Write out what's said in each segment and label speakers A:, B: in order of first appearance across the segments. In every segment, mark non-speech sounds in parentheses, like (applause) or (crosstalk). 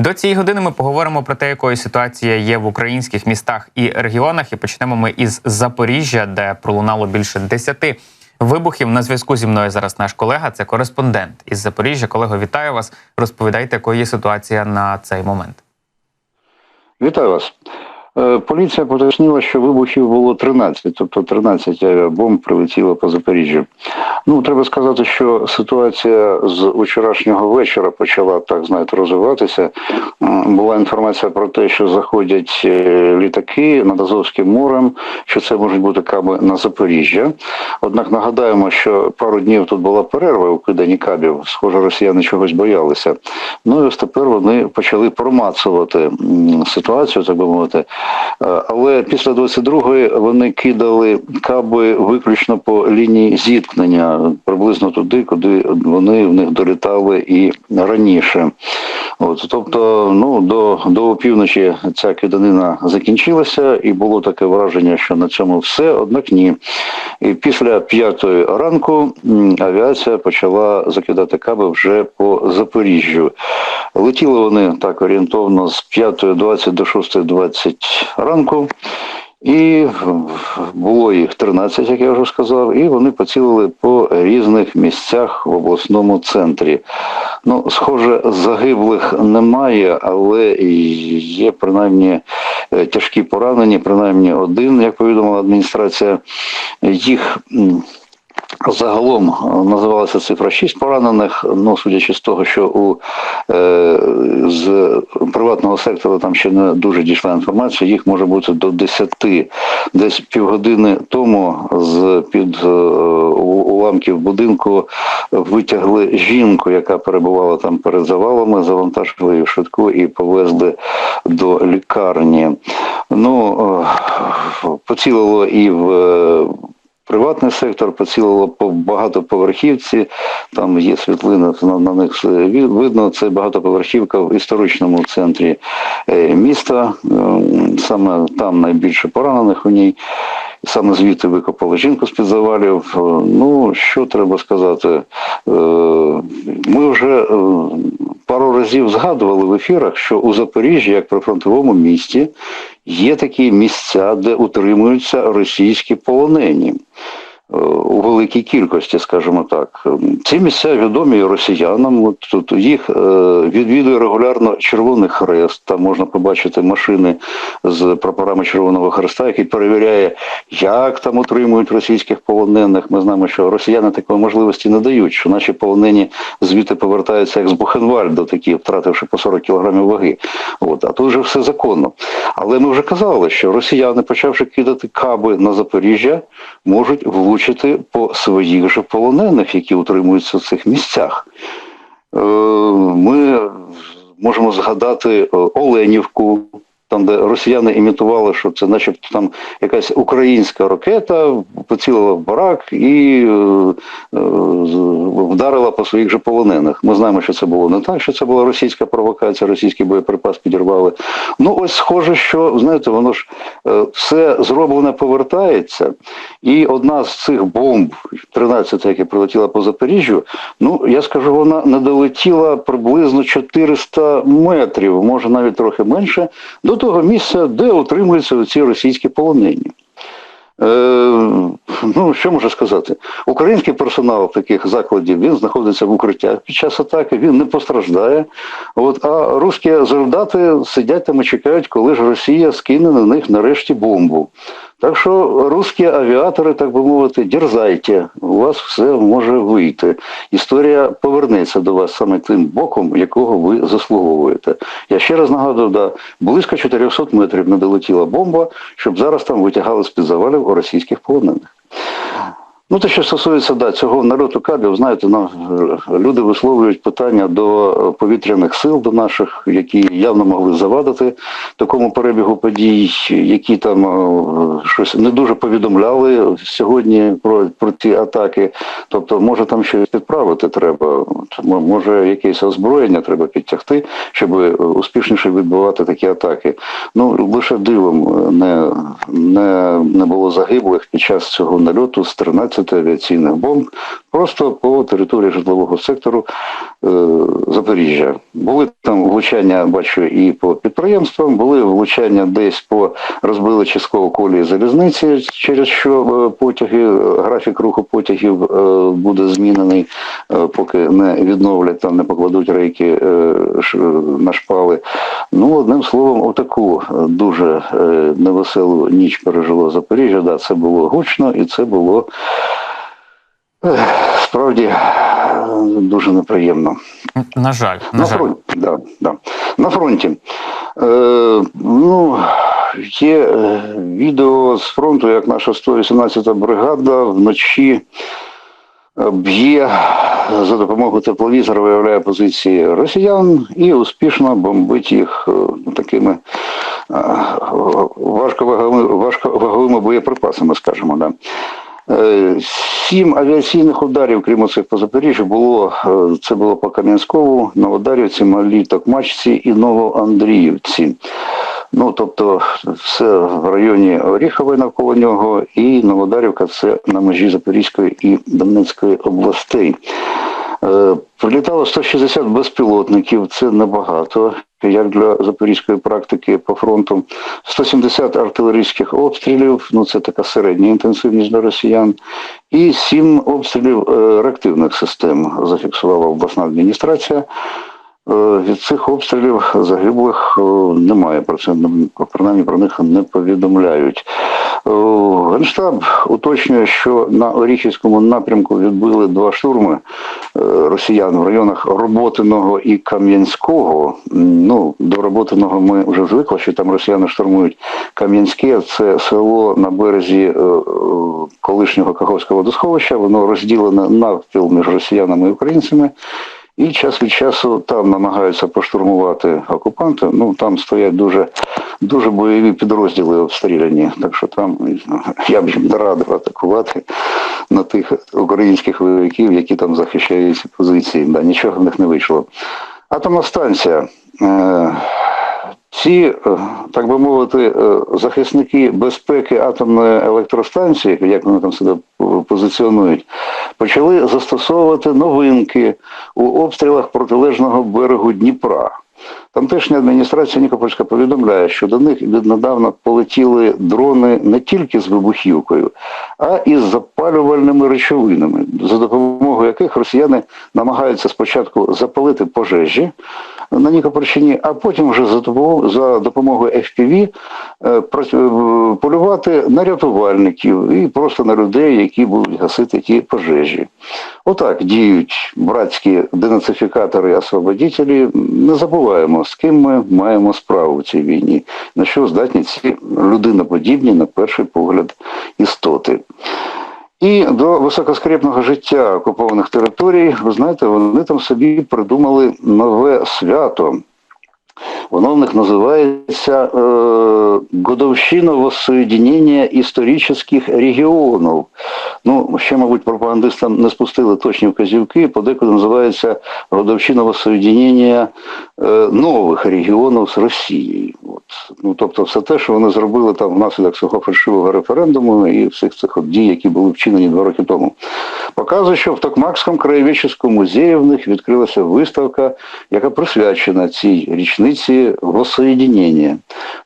A: До цієї години ми поговоримо про те, якою ситуація є в українських містах і регіонах. І почнемо ми із Запоріжжя, де пролунало більше десяти вибухів. На зв'язку зі мною зараз наш колега. Це кореспондент із Запоріжжя. Колего, вітаю вас. Розповідайте, якою є ситуація на цей момент.
B: Вітаю вас. Е, Поліція поточнила, що вибухів було 13, тобто 13 авіабомб прилетіло по Запоріжжю. Ну, треба сказати, що ситуація з вчорашнього вечора почала так знаєте розвиватися. Була інформація про те, що заходять е, літаки над Азовським морем, що це можуть бути каби на Запоріжжя. Однак нагадаємо, що пару днів тут була перерва у киданні кабів. Схоже, росіяни чогось боялися. Ну і ось тепер вони почали промацувати ситуацію, так би мовити. Е, Але після 22-ї вони кидали каби виключно по лінії зіткнення, приблизно туди, куди вони в них долітали і раніше. От, тобто, ну до, до опівночі ця киданина закінчилася, і було таке враження, що на цьому все, однак ні. І після п'ятої ранку авіація почала закидати каби вже по Запоріжжю. Летіли вони так орієнтовно з 5.20 до 6.20 ранку. І було їх 13, як я вже сказав, і вони поцілили по різних місцях в обласному центрі. Ну, схоже, загиблих немає, але є принаймні е, тяжкі поранені, принаймні один, як повідомила адміністрація. Їх Загалом е, називалася цифра 6 поранених. Ну, судячи з того, що у е, з приватного сектору там ще не дуже дійшла інформація, їх може бути до 10. Десь півгодини тому з під е, уламків будинку витягли жінку, яка перебувала там перед завалами, завантажили її швидку і повезли до лікарні. Ну е, поцілило і в. Е, Приватний сектор поцілило по багатоповерхівці. Там є світлина, на, них видно. Це багатоповерхівка в історичному центрі е, міста. Ем, Саме там найбільше поранених у ній. Саме звідти викопали жінку з під завалів. Е, Ну що треба сказати? Е, Ми вже е, пару разів згадували в ефірах, що у Запоріжжі, як при фронтовому місті, є такі місця, де утримуються російські полонені. У великій кількості, скажімо так, ці місця відомі росіянам. От тут їх е, відвідує регулярно Червоний Хрест. Там можна побачити машини з прапорами Червоного Хреста, який перевіряє, як там утримують російських полонених. Ми знаємо, що росіяни такої можливості не дають, що наші полонені звідти повертаються як з Бухенвальду, такі втративши по 40 кілограмів ваги. От, а тут вже все законно. Але ми вже казали, що росіяни, почавши кидати каби на Запоріжжя, можуть влучити по своїх же полонених, які утримуються в цих місцях. Е, Ми можемо згадати е, Оленівку. Там, де росіяни імітували, що це начебто там якась українська ракета поцілила в барак і е, е, вдарила по своїх же полонених. Ми знаємо, що це було не так, що це була російська провокація, російський боєприпас підірвали. Ну, ось схоже, що знаєте, воно ж е, все зроблене повертається. І одна з цих бомб, 13, яка прилетіла по Запоріжжю, ну я скажу, вона не долетіла приблизно 400 метрів, може навіть трохи менше, до того місця, де утримуються ці російські полонені. Е, ну, що можу сказати? Український персонал таких закладів він знаходиться в укриттях під час атаки, він не постраждає. От, а русські солдати сидять там і чекають, коли ж Росія скине на них нарешті бомбу. Так що русські авіатори, так би мовити, дерзайте, у вас все може вийти. Історія повернеться до вас саме тим боком, якого ви заслуговуєте. Я ще раз нагадую, да, близько 400 метрів не долетіла бомба, щоб зараз там витягали з-під завалів російських полонених. Ну, те, що стосується да, цього нальоту кабів, знаєте, ну, е, люди висловлюють питання до повітряних сил, до наших, які явно могли завадити такому перебігу подій, які там е, щось не дуже повідомляли сьогодні про, про ці атаки. Тобто, може там щось підправити треба, може якесь озброєння треба підтягти, щоб успішніше відбивати такі атаки. Ну, лише дивом е, не, не, не було загиблих під час цього нальоту з 13 авіаційних бомб. Просто по території житлового сектору е, Запоріжжя. Були там влучання, бачу, і по підприємствам, були влучання десь по розбили частково колії залізниці, через що е, потяги, графік руху потягів е, буде змінений, е, поки не відновлять там, не покладуть рейки е, ш- на шпали. Ну, одним словом, отаку е, дуже е, невеселу ніч пережило Запоріжжя. Да, це було гучно і це було справді дуже неприємно.
A: На жаль, на
B: На
A: жаль.
B: фронті, да, да. На фронті. Е, ну, є е, відео з фронту, як наша 118-та бригада вночі е, б'є за допомогою тепловізора, виявляє позиції росіян і успішно бомбить їх е, такими е, важковаговими, важковаговими боєприпасами, скажімо. Да. Е, Сім авіаційних ударів, крім цих по Запоріжжю, було е, це було по Кам'янському, Новодарівці, Малій Токмачці і Новоандріївці. Ну, тобто, все в районі Оріхової навколо нього, і Новодарівка це на межі Запорізької і Донецької областей. Е, Прилітало 160 безпілотників, це небагато, як для запорізької практики по фронту. 170 артилерійських обстрілів, ну це така середня інтенсивність для росіян, і 7 обстрілів е, реактивних систем зафіксувала обласна адміністрація. Е, Від цих обстрілів загиблих е, немає, про це принаймні про них не повідомляють. Е, Генштаб уточнює, що на Оріхівському напрямку відбили два штурми росіян в районах Роботиного і Кам'янського. Ну, до Роботиного ми вже звикли, що там росіяни штурмують Кам'янське. Це село на березі колишнього Каховського водосховища. Воно розділене навпіл між росіянами і українцями. І час від часу там намагаються поштурмувати окупанти. Ну там стоять дуже, дуже бойові підрозділи обстріляні. Так що там (laughs) я б їм радив атакувати на тих українських вояків, які там захищають позиції. Да, нічого в них не вийшло. Атомна станція. Ці, е, так би мовити, е, захисники безпеки атомної електростанції, як вони там себе позиціонують, почали застосовувати новинки у обстрілах протилежного берегу Дніпра. Тамтешня адміністрація Нікопольська повідомляє, що до них віднедавна полетіли дрони не тільки з вибухівкою, а і з запалювальними речовинами, за допомогою яких росіяни намагаються спочатку запалити пожежі на Нікопольщині, а потім вже за допомогою, FPV е, е, полювати на рятувальників і просто на людей, які будуть гасити ті пожежі. Отак діють братські денацифікатори і освободителі. Не забуваємо, з ким ми маємо справу в цій війні, на що здатні ці людиноподібні, на перший погляд, істоти. І до високоскрепного життя окупованих територій, ви знаєте, вони там собі придумали нове свято. Воно в них називається е, Годовщина воссоєдінення історичних регіонів. Ну, ще, мабуть, пропагандистам не спустили точні вказівки, подекуди називається Годовщина воссоєдінення е, нових регіонів з Росією. От. Ну, тобто, все те, що вони зробили там внаслідок свого фальшивого референдуму і всіх цих от дій, які були вчинені два роки тому. Показує, що в Токмакському краєведческому музеї в них відкрилася виставка, яка присвячена цій річниці воссоєдінення.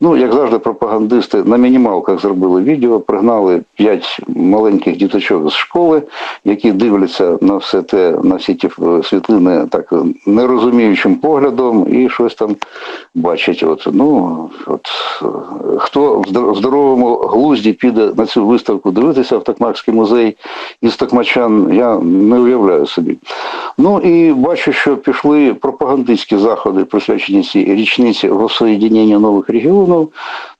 B: Ну, як завжди, пропагандисти на мінімалках зробили відео, пригнали п'ять маленьких діточок з школи, які дивляться на все те, на всі ті е, світлини так нерозуміючим поглядом і щось там бачать. От, ну, от, е, хто в здоровому глузді піде на цю виставку дивитися в Токмакський музей із Токмачан, я не уявляю собі. Ну і бачу, що пішли пропагандистські заходи, присвячені цій річниці воссоєдінення нових регіонів.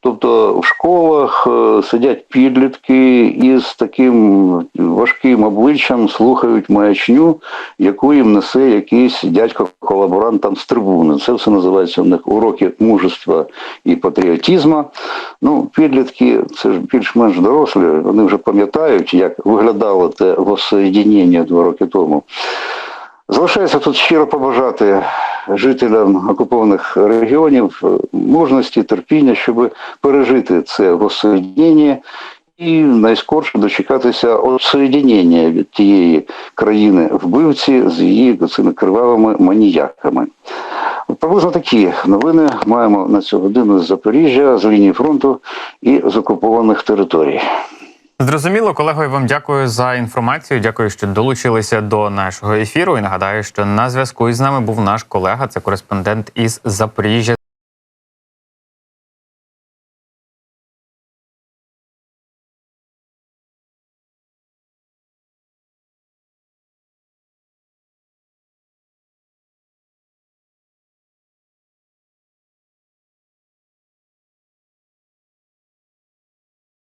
B: Тобто в школах е, сидять підлітки із таким важким обличчям, слухають маячню, яку їм несе якийсь дядько-колаборант там з трибуни. Це все називається у них уроки мужества і патріотизму. Ну, підлітки, це ж більш-менш дорослі, вони вже пам'ятають, як виглядало те воссоєдінення два роки тому. Залишається тут щиро побажати жителям окупованих регіонів мужності, терпіння, щоб пережити це воссоєднення і найскорше дочекатися осоєднення від тієї країни вбивці з її цими кривавими маніяками. Приблизно такі новини маємо на цю годину з Запоріжжя, з лінії фронту і з окупованих територій.
A: Зрозуміло, колего, я вам дякую за інформацію. Дякую, що долучилися до нашого ефіру. І нагадаю, що на зв'язку із нами був наш колега, це кореспондент із Запоріжжя.